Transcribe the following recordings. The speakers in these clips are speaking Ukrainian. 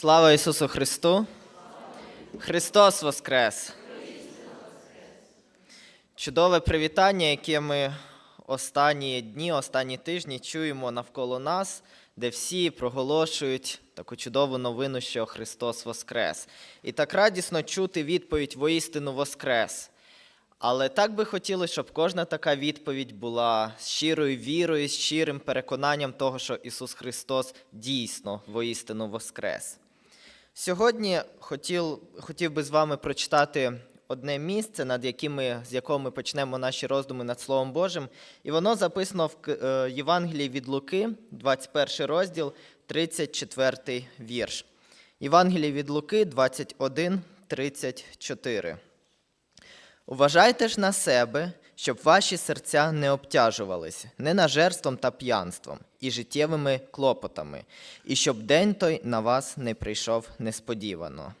Слава Ісусу Христу! Христос Воскрес! Чудове привітання, яке ми останні дні, останні тижні чуємо навколо нас, де всі проголошують таку чудову новину, що Христос Воскрес. І так радісно чути відповідь воістину Воскрес. Але так би хотілося, щоб кожна така відповідь була щирою вірою, з щирим переконанням того, що Ісус Христос дійсно воістину Воскрес. Сьогодні хотів, хотів би з вами прочитати одне місце, над яким ми, з якого ми почнемо наші роздуми над Словом Божим. І воно записано в е, Євангелії від Луки, 21 розділ, 34 вірш. Євангелії від Луки 21, 34. Уважайте ж на себе, щоб ваші серця не обтяжувались ненажерством та п'янством і життєвими клопотами, і щоб день той на вас не прийшов несподівано.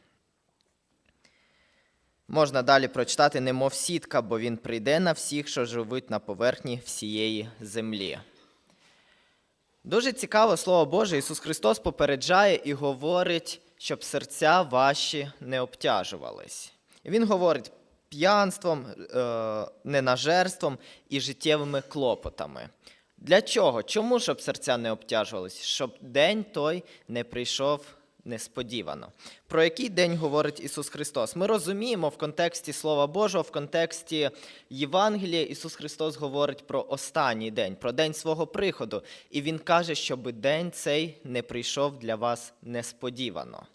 Можна далі прочитати, немов сітка, бо він прийде на всіх, що живуть на поверхні всієї землі. Дуже цікаво слово Боже. Ісус Христос попереджає і говорить, щоб серця ваші не обтяжувались. Він говорить п'янством, е, ненажерством і життєвими клопотами. Для чого? Чому щоб серця не обтяжувались? Щоб день той не прийшов несподівано. Про який день говорить Ісус Христос? Ми розуміємо в контексті Слова Божого, в контексті Євангелія Ісус Христос говорить про останній день, про день свого приходу. І Він каже, щоб день цей не прийшов для вас несподівано.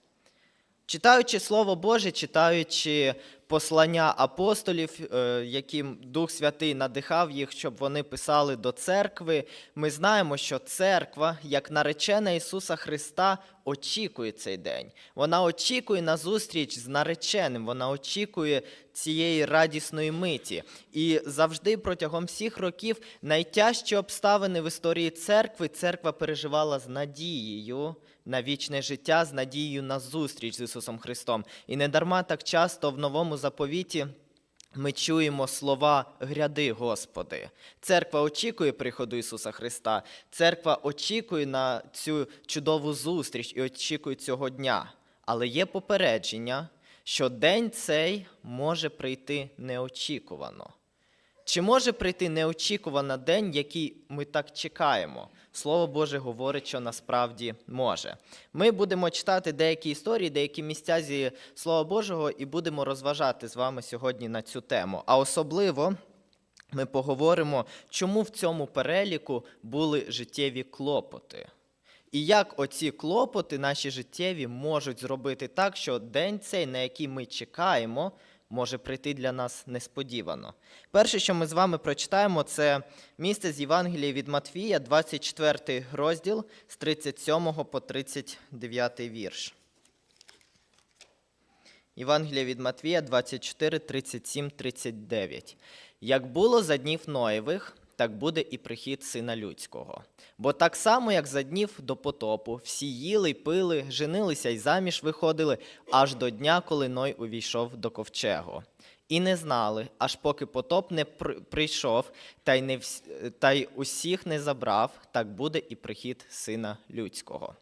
Читаючи Слово Боже, читаючи послання апостолів, е, яким Дух Святий надихав їх, щоб вони писали до церкви, ми знаємо, що церква, як наречена Ісуса Христа, очікує цей день. Вона очікує на зустріч з нареченим, вона очікує цієї радісної миті. І завжди протягом всіх років найтяжчі обставини в історії церкви церква переживала з надією на вічне життя, з надією на зустріч з Ісусом Христом. І недарма так часто в новому заповіті. Ми чуємо слова гряди, Господи. Церква очікує приходу Ісуса Христа. Церква очікує на цю чудову зустріч і очікує цього дня. Але є попередження, що день цей може прийти неочікувано. Чи може прийти неочікувано день, який ми так чекаємо? Слово Боже говорить, що насправді може. Ми будемо читати деякі історії, деякі місця зі Слова Божого і будемо розважати з вами сьогодні на цю тему. А особливо ми поговоримо, чому в цьому переліку були життєві клопоти. І як оці клопоти наші життєві можуть зробити так, що день цей, на який ми чекаємо, може прийти для нас несподівано. Перше, що ми з вами прочитаємо, це місце з Євангелія від Матвія, 24 розділ з 37 по 39 вірш. Євангелія від Матвія 24, 37, 39. Як було за днів Ноєвих, так буде і прихід сина людського. Бо так само, як за днів до потопу, всі їли пили, женилися й заміж виходили, аж до дня, коли Ной увійшов до ковчегу. І не знали, аж поки потоп не прийшов, та й, не вс- та й усіх не забрав, так буде і прихід сина людського.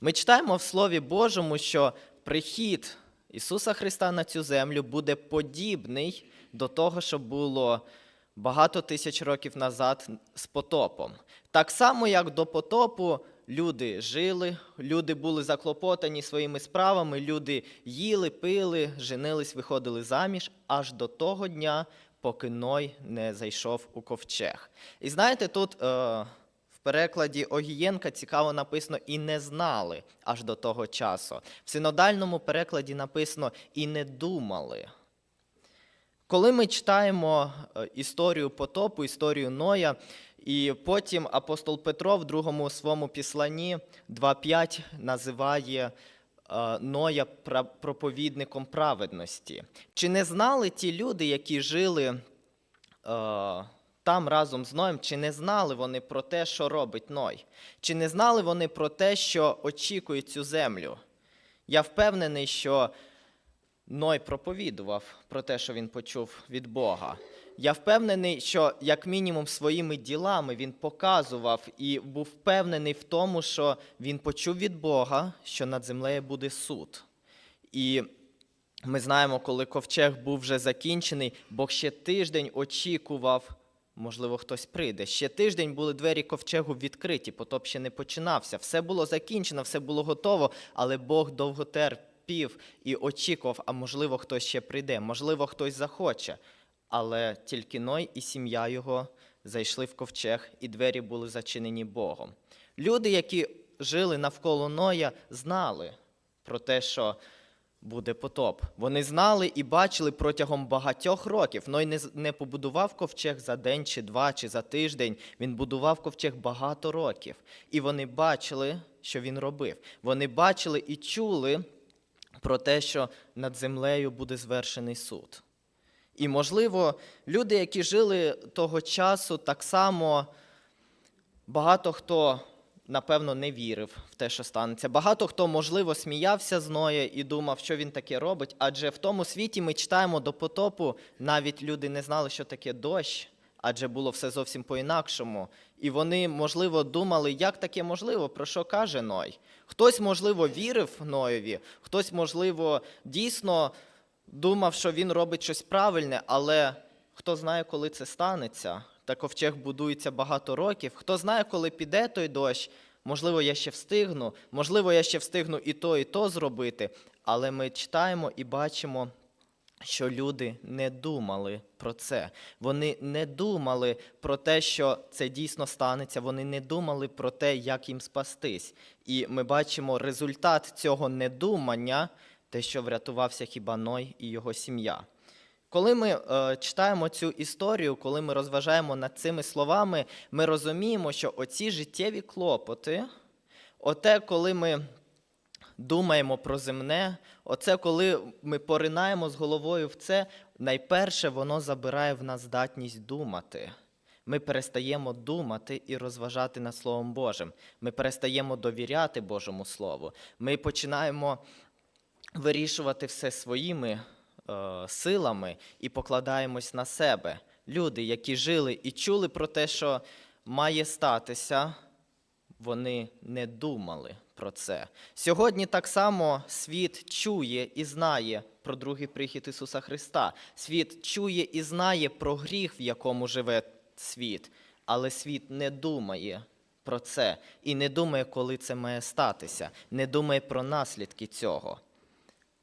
Ми читаємо в Слові Божому, що прихід Ісуса Христа на цю землю буде подібний до того, що було багато тисяч років назад з потопом. Так само, як до потопу люди жили, люди були заклопотані своїми справами, люди їли, пили, женились, виходили заміж аж до того дня, поки Ной не зайшов у ковчег. І знаєте, тут. Е- в перекладі Огієнка цікаво написано і не знали аж до того часу. В синодальному перекладі написано і не думали. Коли ми читаємо е, історію потопу, історію Ноя, і потім апостол Петро в другому своєму післанні 2.5 називає е, Ноя проповідником праведності. Чи не знали ті люди, які жили е, там разом з Ноєм, чи не знали вони про те, що робить Ной? Чи не знали вони про те, що очікує цю землю? Я впевнений, що Ной проповідував про те, що він почув від Бога. я впевнений, що як мінімум своїми ділами він показував і був впевнений в тому, що він почув від Бога, що над землею буде суд. І ми знаємо, коли ковчег був вже закінчений, Бог ще тиждень очікував, можливо, хтось прийде. Ще тиждень були двері ковчегу відкриті, потоп ще не починався. Все було закінчено, все було готово, але Бог довго терпів і очікував, а можливо, хтось ще прийде, можливо, хтось захоче. Але тільки Ной і сім'я його зайшли в ковчег, і двері були зачинені Богом. Люди, які жили навколо Ноя, знали про те, що буде потоп. Вони знали і бачили протягом багатьох років. Ной не побудував ковчег за день чи два, чи за тиждень. Він будував ковчег багато років. І вони бачили, що він робив. Вони бачили і чули про те, що над землею буде звершений суд. І, можливо, люди, які жили того часу, так само багато хто, напевно, не вірив в те, що станеться. Багато хто, можливо, сміявся з Ноя і думав, що він таке робить. Адже в тому світі ми читаємо до потопу, навіть люди не знали, що таке дощ, адже було все зовсім по-інакшому. І вони, можливо, думали, як таке можливо, про що каже Ной. Хтось, можливо, вірив Ноєві, хтось, можливо, дійсно думав, що він робить щось правильне, але хто знає, коли це станеться. Та ковчег будується багато років. Хто знає, коли піде той дощ, можливо, я ще встигну, можливо, я ще встигну і то, і то зробити. Але ми читаємо і бачимо, що люди не думали про це. Вони не думали про те, що це дійсно станеться. Вони не думали про те, як їм спастись. І ми бачимо результат цього недумання, те, що врятувався хіба Ной і його сім'я. Коли ми е, читаємо цю історію, коли ми розважаємо над цими словами, ми розуміємо, що оці життєві клопоти, оте, коли ми думаємо про земне, оце коли ми поринаємо з головою в це, найперше воно забирає в нас здатність думати. Ми перестаємо думати і розважати над Словом Божим. Ми перестаємо довіряти Божому Слову. Ми починаємо вирішувати все своїми е, силами і покладаємось на себе. Люди, які жили і чули про те, що має статися, вони не думали про це. Сьогодні так само світ чує і знає про другий прихід Ісуса Христа. Світ чує і знає про гріх, в якому живе світ, але світ не думає про це і не думає, коли це має статися, не думає про наслідки цього.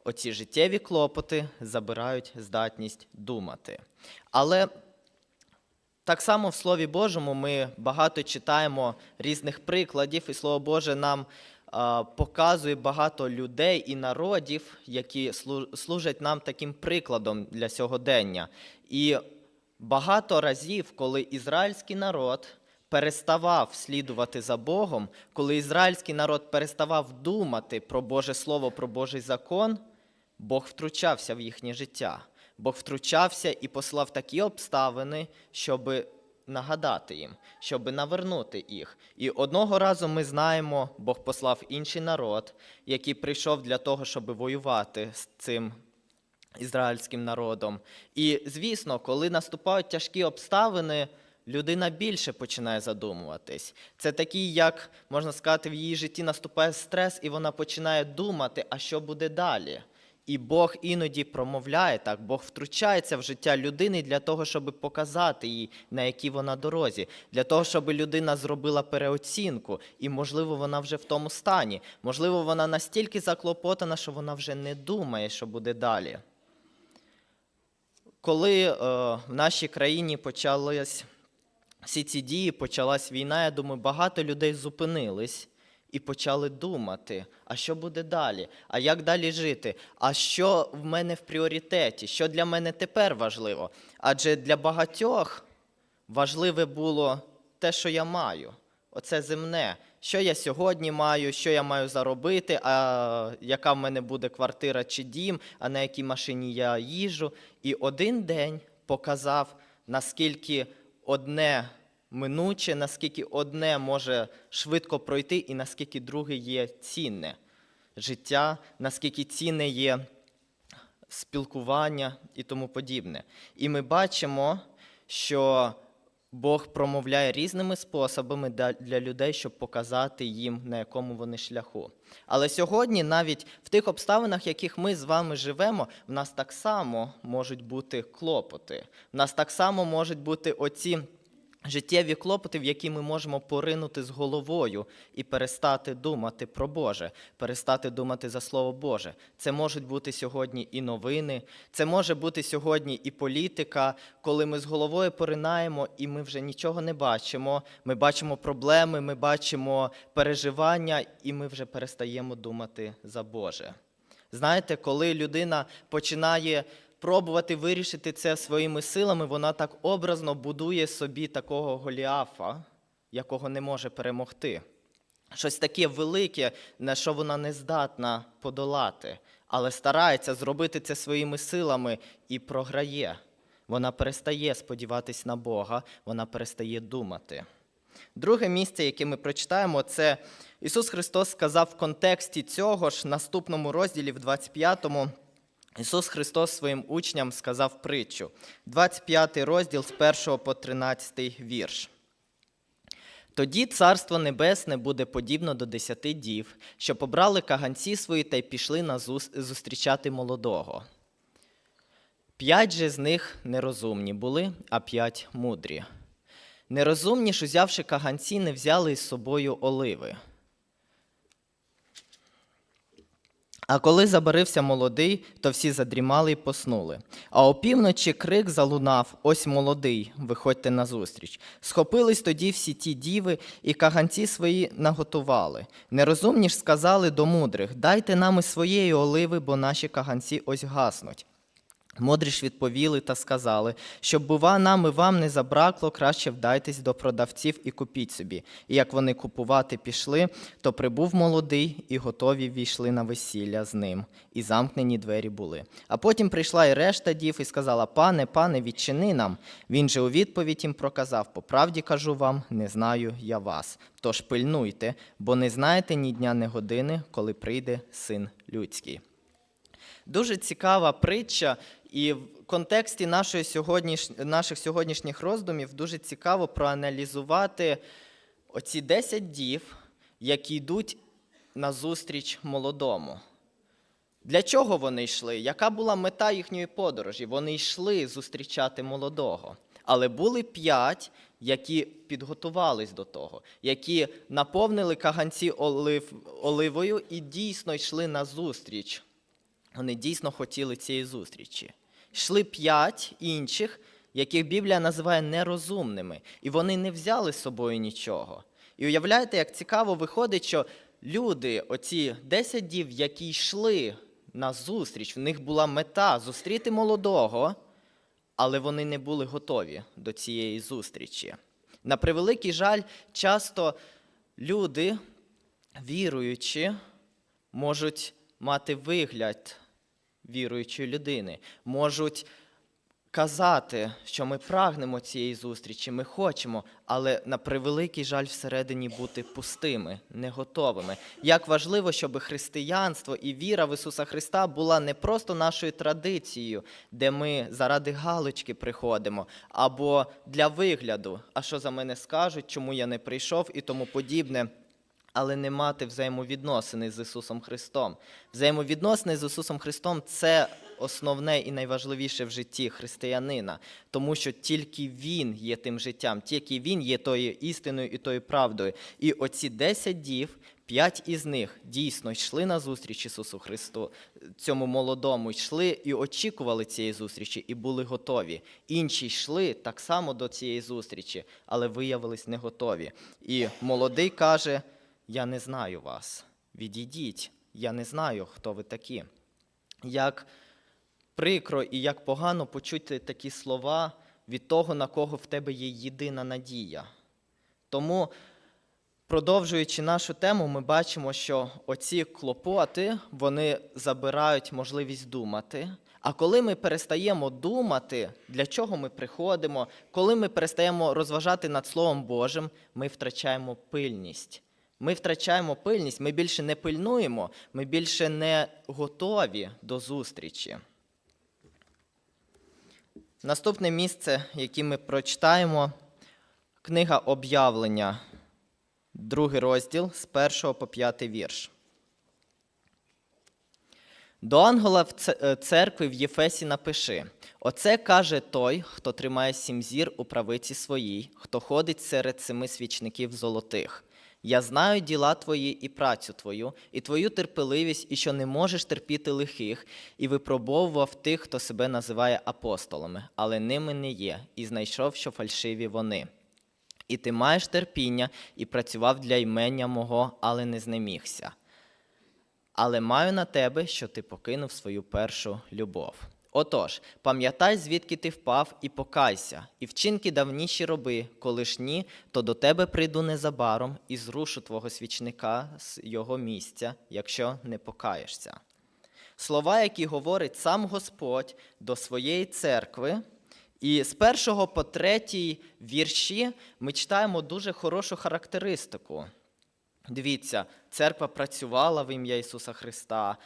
Оці життєві клопоти забирають здатність думати. Але так само в Слові Божому ми багато читаємо різних прикладів, і Слово Боже нам показує багато людей і народів, які служать нам таким прикладом для сьогодення. І багато разів, коли ізраїльський народ переставав слідувати за Богом, коли ізраїльський народ переставав думати про Боже Слово, про Божий закон, Бог втручався в їхнє життя. Бог втручався і послав такі обставини, щоб нагадати їм, щоб навернути їх. І одного разу ми знаємо, Бог послав інший народ, який прийшов для того, щоб воювати з цим ізраїльським народом. І звісно, коли наступають тяжкі обставини, людина більше починає задумуватись. Це такий, як можна сказати, в її житті наступає стрес, і вона починає думати, а що буде далі. І Бог іноді промовляє так, Бог втручається в життя людини для того, щоб показати їй, на якій вона дорозі, для того, щоб людина зробила переоцінку, і, можливо, вона вже в тому стані. Можливо, вона настільки заклопотана, що вона вже не думає, що буде далі. Коли е, в нашій країні почались всі ці дії, почалась війна, я думаю, багато людей зупинились і почали думати, а що буде далі, а як далі жити, а що в мене в пріоритеті, що для мене тепер важливо. Адже для багатьох важливе було те, що я маю. Оце земне. Що я сьогодні маю, що я маю заробити, а яка в мене буде квартира чи дім, а на якій машині я їжу. І один день показав, наскільки одне минуче, наскільки одне може швидко пройти, і наскільки друге є цінне життя, наскільки цінне є спілкування і тому подібне. І ми бачимо, що Бог промовляє різними способами для людей, щоб показати їм, на якому вони шляху. Але сьогодні, навіть в тих обставинах, в яких ми з вами живемо, в нас так само можуть бути клопоти. В нас так само можуть бути оці життєві клопоти, в які ми можемо поринути з головою і перестати думати про Боже, перестати думати за Слово Боже. Це можуть бути сьогодні і новини, це може бути сьогодні і політика, коли ми з головою поринаємо і ми вже нічого не бачимо. Ми бачимо проблеми, ми бачимо переживання, і ми вже перестаємо думати за Боже. Знаєте, коли людина починає пробувати вирішити це своїми силами, вона так образно будує собі такого Голіафа, якого не може перемогти. Щось таке велике, на що вона не здатна подолати, але старається зробити це своїми силами і програє. Вона перестає сподіватись на Бога, вона перестає думати. Друге місце, яке ми прочитаємо, це Ісус Христос сказав в контексті цього ж наступному розділі, в 25-му, Ісус Христос своїм учням сказав притчу, 25 розділ з 1 по 13 вірш. Тоді царство небесне буде подібно до десяти дів, що побрали каганці свої та й пішли на зус- зустрічати молодого. П'ять же з них нерозумні були, а п'ять мудрі. Нерозумні ж, узявши каганці, не взяли із собою оливи. А коли забарився молодий, то всі задрімали й поснули. А опівночі крик залунав: Ось молодий, виходьте назустріч. Схопились тоді всі ті діви, і каганці свої наготували. Нерозумні ж сказали до мудрих: Дайте нам і своєї оливи, бо наші каганці ось гаснуть. Мудрі ж відповіли та сказали, щоб, бува, нам і вам не забракло, краще вдайтесь до продавців і купіть собі. І як вони купувати пішли, то прибув молодий, і готові війшли на весілля з ним, і замкнені двері були. А потім прийшла і решта дів і сказала: Пане, пане, відчини нам. Він же у відповідь їм проказав: По правді кажу вам, не знаю я вас. Тож пильнуйте, бо не знаєте ні дня, ні години, коли прийде син людський. Дуже цікава притча, і в контексті нашої сьогодніш... наших сьогоднішніх роздумів дуже цікаво проаналізувати оці 10 дів, які йдуть назустріч молодому. Для чого вони йшли? Яка була мета їхньої подорожі? Вони йшли зустрічати молодого. Але були п'ять, які підготувались до того, які наповнили каганці олив... оливою і дійсно йшли на зустріч. Вони дійсно хотіли цієї зустрічі. Йшли п'ять інших, яких Біблія називає нерозумними, і вони не взяли з собою нічого. І уявляєте, як цікаво виходить, що люди, оці 10 дів, які йшли на зустріч, в них була мета зустріти молодого, але вони не були готові до цієї зустрічі. На превеликий жаль, часто люди, віруючи, можуть мати вигляд віруючої людини, можуть казати, що ми прагнемо цієї зустрічі, ми хочемо, але на превеликий жаль всередині бути пустими, не готовими. Як важливо, щоб християнство і віра в Ісуса Христа була не просто нашою традицією, де ми заради галочки приходимо, або для вигляду, а що за мене скажуть, чому я не прийшов і тому подібне але не мати взаємовідносини з Ісусом Христом. Взаємовідносини з Ісусом Христом це основне і найважливіше в житті християнина, тому що тільки Він є тим життям, тільки Він є тою істиною і тою правдою. І оці 10 дів, п'ять із них дійсно йшли на зустріч Ісусу Христу, цьому молодому, йшли і очікували цієї зустрічі, і були готові. Інші йшли так само до цієї зустрічі, але виявились не готові. І молодий каже. Я не знаю вас. Відійдіть, я не знаю, хто ви такі. Як прикро і як погано почути такі слова від того, на кого в тебе є єдина надія. Тому, продовжуючи нашу тему, ми бачимо, що оці клопоти вони забирають можливість думати. А коли ми перестаємо думати, для чого ми приходимо, коли ми перестаємо розважати над Словом Божим, ми втрачаємо пильність. Ми втрачаємо пильність, ми більше не пильнуємо, ми більше не готові до зустрічі. Наступне місце, яке ми прочитаємо, книга об'явлення, другий розділ з 1 по 5 вірш. До ангела е, церкви в Єфесі напиши: Оце каже той, хто тримає сім зір у правиці своїй, хто ходить серед семи свічників золотих. Я знаю діла твої і працю твою, і твою терпеливість, і що не можеш терпіти лихих, і випробовував тих, хто себе називає апостолами, але ними не є, і знайшов, що фальшиві вони. І ти маєш терпіння, і працював для імення мого, але не знемігся. Але маю на тебе, що ти покинув свою першу любов. Отож, пам'ятай, звідки ти впав, і покайся, і вчинки давніші роби, коли ж ні, то до тебе прийду незабаром і зрушу твого свічника з його місця, якщо не покаєшся. Слова, які говорить сам Господь до своєї церкви. І з першого по третій вірші ми читаємо дуже хорошу характеристику. Дивіться, церква працювала в ім'я Ісуса Христа,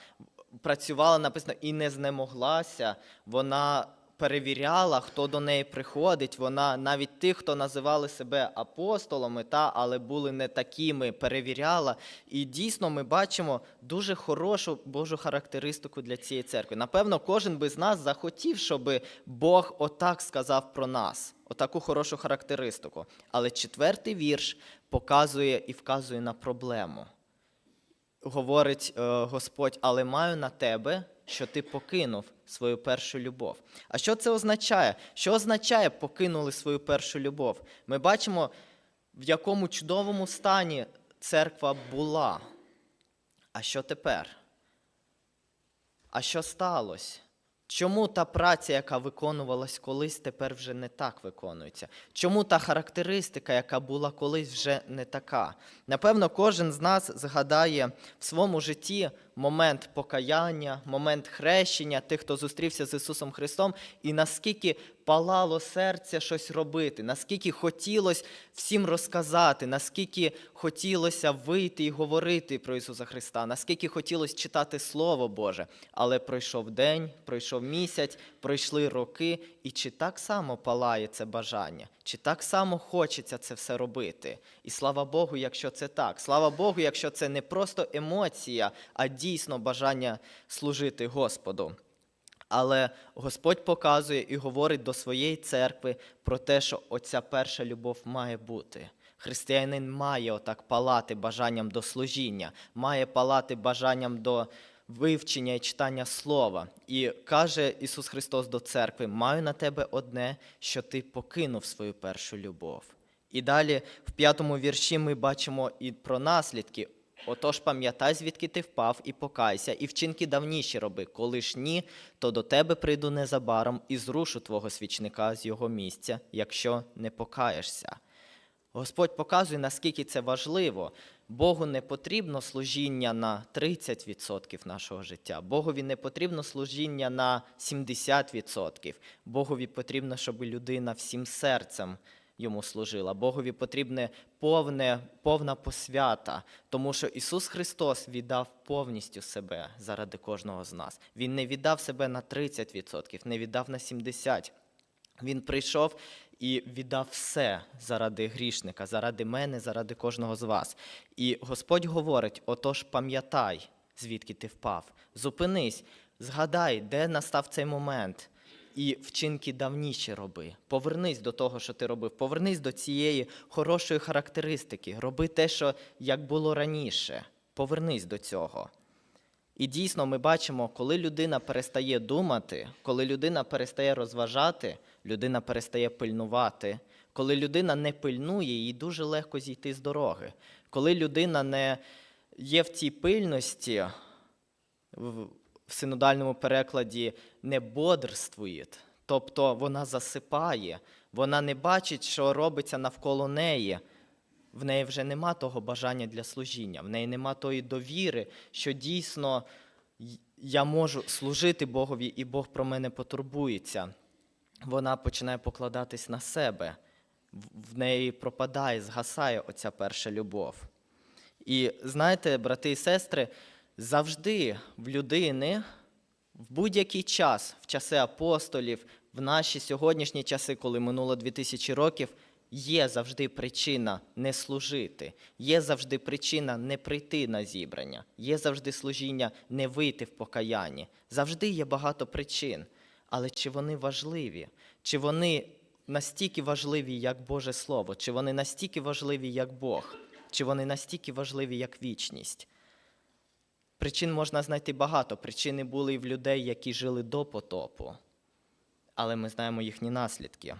працювала, написано, і не знемоглася. Вона перевіряла, хто до неї приходить. Вона навіть тих, хто називали себе апостолами, та, але були не такими, перевіряла. І дійсно ми бачимо дуже хорошу Божу характеристику для цієї церкви. Напевно, кожен би з нас захотів, щоб Бог отак сказав про нас. Отаку хорошу характеристику. Але четвертий вірш показує і вказує на проблему. Говорить е, Господь, але маю на тебе, що ти покинув свою першу любов. А що це означає? Що означає покинули свою першу любов? Ми бачимо, в якому чудовому стані церква була. А що тепер? А що сталося? Чому та праця, яка виконувалась колись, тепер вже не так виконується? Чому та характеристика, яка була колись, вже не така? Напевно, кожен з нас згадає в своєму житті момент покаяння, момент хрещення, тих, хто зустрівся з Ісусом Христом, і наскільки палало серце щось робити, наскільки хотілося всім розказати, наскільки хотілося вийти і говорити про Ісуса Христа, наскільки хотілося читати Слово Боже. Але пройшов день, пройшов місяць, пройшли роки, і чи так само палає це бажання, чи так само хочеться це все робити? І слава Богу, якщо це так. Слава Богу, якщо це не просто емоція, а дійсно бажання служити Господу. Але Господь показує і говорить до своєї церкви про те, що оця перша любов має бути. Християнин має отак палати бажанням до служіння, має палати бажанням до вивчення і читання слова. І каже Ісус Христос до церкви: маю на тебе одне, що ти покинув свою першу любов. І далі в п'ятому вірші ми бачимо і про наслідки. Отож, пам'ятай, звідки ти впав, і покайся, і вчинки давніші роби. Коли ж ні, то до тебе прийду незабаром і зрушу твого свічника з його місця, якщо не покаєшся. Господь показує, наскільки це важливо. Богу не потрібно служіння на 30% нашого життя. Богові не потрібно служіння на 70%. Богові потрібно, щоб людина всім серцем йому служила. Богові потрібне повне, повна посвята, тому що Ісус Христос віддав повністю себе заради кожного з нас. Він не віддав себе на 30%, не віддав на 70%. Він прийшов і віддав все заради грішника, заради мене, заради кожного з вас. І Господь говорить: отож, пам'ятай, звідки ти впав. Зупинись, згадай, де настав цей момент. І вчинки давніші роби. Повернись до того, що ти робив. Повернись до цієї хорошої характеристики. Роби те, що як було раніше. Повернись до цього. І дійсно ми бачимо, коли людина перестає думати, коли людина перестає розважати, людина перестає пильнувати. Коли людина не пильнує, їй дуже легко зійти з дороги. Коли людина не є в цій пильності, в синодальному перекладі не бодрствує, тобто вона засипає, вона не бачить, що робиться навколо неї. В неї вже нема того бажання для служіння, в неї нема тої довіри, що дійсно я можу служити Богові, і Бог про мене потурбується. Вона починає покладатись на себе, в неї пропадає, згасає оця перша любов. І знаєте, брати і сестри, завжди в людини в будь-який час, в часи апостолів, в наші сьогоднішні часи, коли минуло 2000 років, є завжди причина не служити, є завжди причина не прийти на зібрання, є завжди служіння не вийти в покаянні. Завжди є багато причин. Але чи вони важливі? Чи вони настільки важливі, як Боже Слово? Чи вони настільки важливі, як Бог? Чи вони настільки важливі, як вічність? Причин можна знайти багато. Причини були і в людей, які жили до потопу, але ми знаємо їхні наслідки.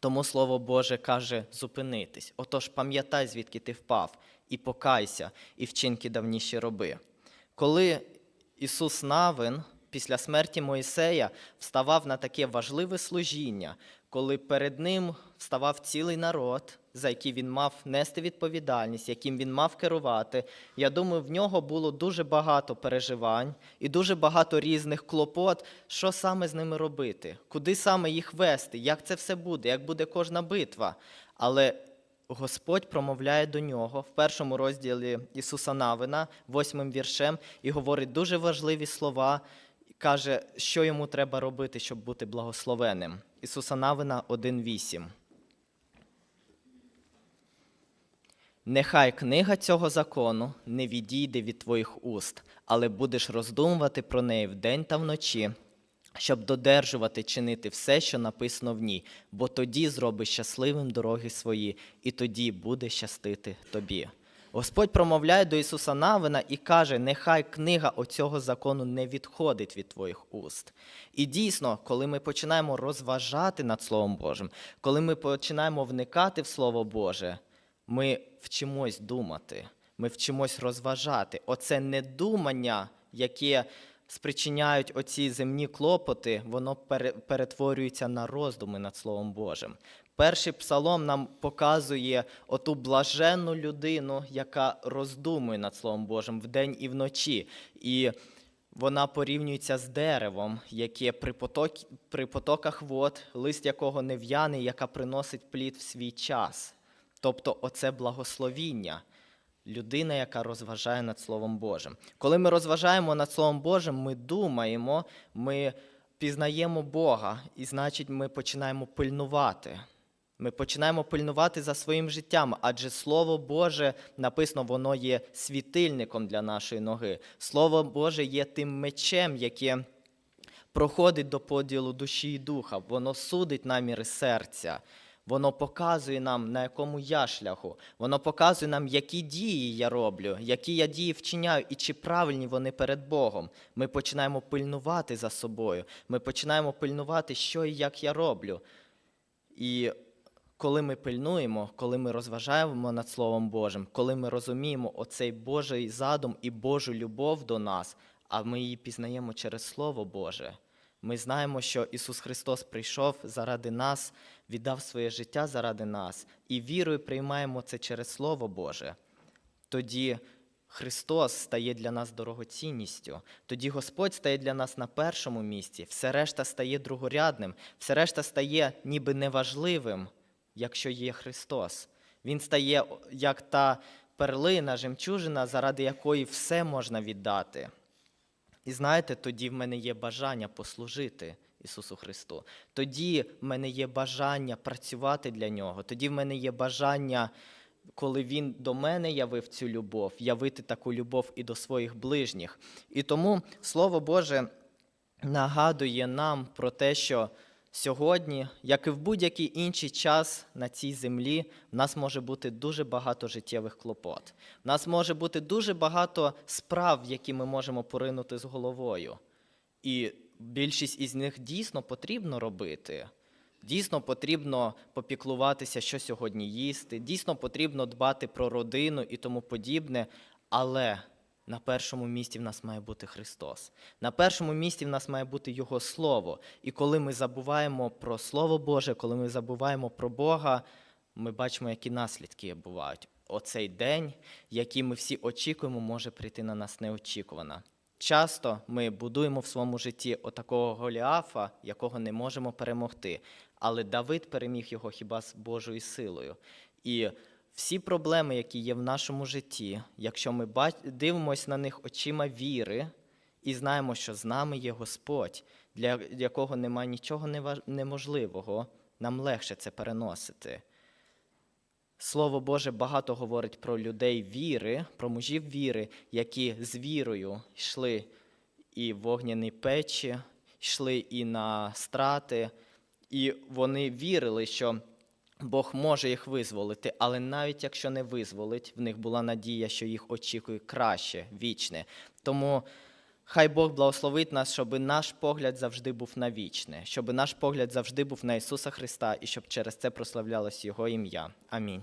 Тому Слово Боже каже зупинитись. Отож, пам'ятай, звідки ти впав, і покайся, і вчинки давніші роби. Коли Ісус Навин після смерті Моїсея вставав на таке важливе служіння, коли перед ним вставав цілий народ, за який він мав нести відповідальність, яким він мав керувати, я думаю, в нього було дуже багато переживань і дуже багато різних клопот, що саме з ними робити, куди саме їх вести, як це все буде, як буде кожна битва. Але Господь промовляє до нього в першому розділі Ісуса Навина, восьмим віршем, і говорить дуже важливі слова, каже, що йому треба робити, щоб бути благословенним. Ісуса Навина 1.8. Нехай книга цього закону не відійде від твоїх уст, але будеш роздумувати про неї вдень та вночі, щоб додержувати чинити все, що написано в ній, бо тоді зробиш щасливим дороги свої, і тоді буде щастити тобі. Господь промовляє до Ісуса Навина і каже: нехай книга оцього закону не відходить від твоїх уст. І дійсно, коли ми починаємо розважати над Словом Божим, коли ми починаємо вникати в Слово Боже, ми вчимось думати, ми вчимось розважати. Оце недумання, яке спричиняють оці земні клопоти, воно пере- перетворюється на роздуми над Словом Божим. Перший псалом нам показує оту блаженну людину, яка роздумує над Словом Божим вдень і вночі. І вона порівнюється з деревом, яке при, поток, при потоках вод, лист якого не в'яне, яка приносить плід в свій час. Тобто, оце благословіння, людина, яка розважає над Словом Божим. Коли ми розважаємо над Словом Божим, ми думаємо, ми пізнаємо Бога, і значить, ми починаємо пильнувати. Ми починаємо пильнувати за своїм життям, адже Слово Боже написано, воно є світильником для нашої ноги. Слово Боже є тим мечем, яке проходить до поділу душі і духа, воно судить наміри серця. Воно показує нам, на якому я шляху. Воно показує нам, які дії я роблю, які я дії вчиняю і чи правильні вони перед Богом. Ми починаємо пильнувати за собою. Ми починаємо пильнувати, що і як я роблю. І коли ми пильнуємо, коли ми розважаємо над Словом Божим, коли ми розуміємо оцей Божий задум і Божу любов до нас, а ми її пізнаємо через Слово Боже. Ми знаємо, що Ісус Христос прийшов заради нас, віддав своє життя заради нас, і вірою приймаємо це через Слово Боже. Тоді Христос стає для нас дорогоцінністю. Тоді Господь стає для нас на першому місці, все решта стає другорядним, все решта стає ніби неважливим, якщо є Христос. Він стає як та перлина, жемчужина, заради якої все можна віддати. І знаєте, тоді в мене є бажання послужити Ісусу Христу. Тоді в мене є бажання працювати для Нього. Тоді в мене є бажання, коли Він до мене явив цю любов, явити таку любов і до своїх ближніх. І тому Слово Боже нагадує нам про те, що сьогодні, як і в будь-який інший час на цій землі, в нас може бути дуже багато життєвих клопот. В нас може бути дуже багато справ, які ми можемо поринути з головою. І більшість із них дійсно потрібно робити. Дійсно потрібно попіклуватися, що сьогодні їсти, дійсно потрібно дбати про родину і тому подібне. Але на першому місці в нас має бути Христос. На першому місці в нас має бути Його Слово. І коли ми забуваємо про Слово Боже, коли ми забуваємо про Бога, ми бачимо, які наслідки бувають. Оцей день, який ми всі очікуємо, може прийти на нас неочікувано. Часто ми будуємо в своєму житті отакого Голіафа, якого не можемо перемогти. Але Давид переміг його хіба з Божою силою. І всі проблеми, які є в нашому житті, якщо ми дивимося на них очима віри і знаємо, що з нами є Господь, для якого немає нічого неможливого, нам легше це переносити. Слово Боже багато говорить про людей віри, про мужів віри, які з вірою йшли і в вогняні печі, йшли і на страти, і вони вірили, що Бог може їх визволити, але навіть якщо не визволить, в них була надія, що їх очікує краще, вічне. Тому хай Бог благословить нас, щоб наш погляд завжди був на вічне, щоб наш погляд завжди був на Ісуса Христа і щоб через це прославлялось Його ім'я. Амінь.